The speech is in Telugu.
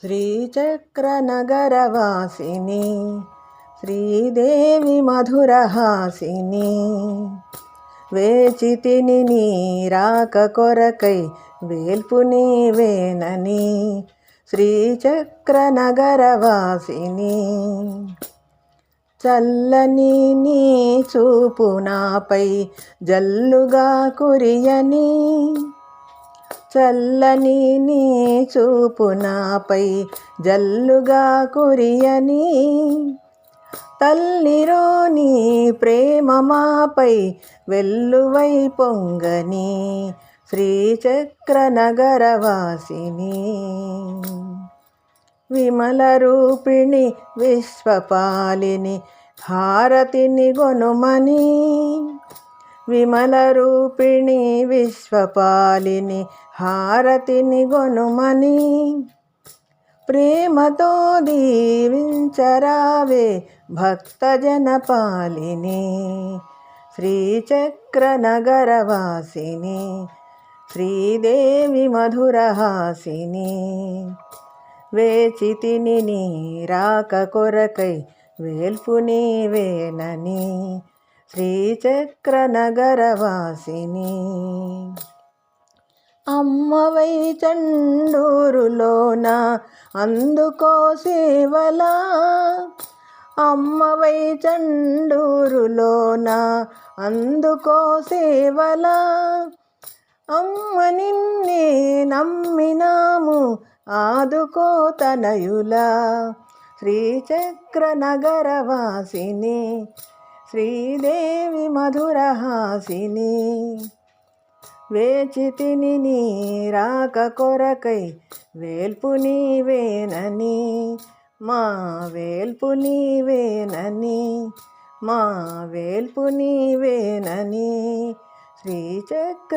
శ్రీచక్రనగరవాసిని శ్రీదేవి మధురహాసిని వేచితిని నీ రాక కొరకై వేల్పు నీవేనని శ్రీచక్రనగరవాసిని. చల్లని నీ చూపు నాపై జల్లుగా కురియని చల్లని నీ చూపు నాపై జల్లుగా కురియని. తల్లిరోని ప్రేమ మాపై వెల్లువై పొంగని శ్రీచక్ర నగరవాసిని విమల రూపిణి విశ్వపాలిని భారతిని గొనుమని. విమలరూపిణి విశ్వపాలిని హారతిని గొనుమని ప్రేమతో దీవించరావే భక్తజన పాలిని శ్రీచక్రనగరవాసిని శ్రీదేవి మధురహాసిని. వేచితిని రాక కొరకై వేల్పు నీవేనని శ్రీచక్రనగరవాసిని. అమ్మవై చండూరులోన అందుకో సేవలా. అమ్మవై చండూరులోన అందుకో సేవలా. అమ్మ నిన్నే నమ్మినాము ఆదుకో తనయులా. శ్రీచక్రనగరవాసిని శ్రీదేవి మధురహాసిని వేచితిని నీ రాక కొరకై వేల్పు నీవేనని మా వేల్పు నీవేనని మా వేల్పు నీవేనని శ్రీచక్రనగరవాసిని.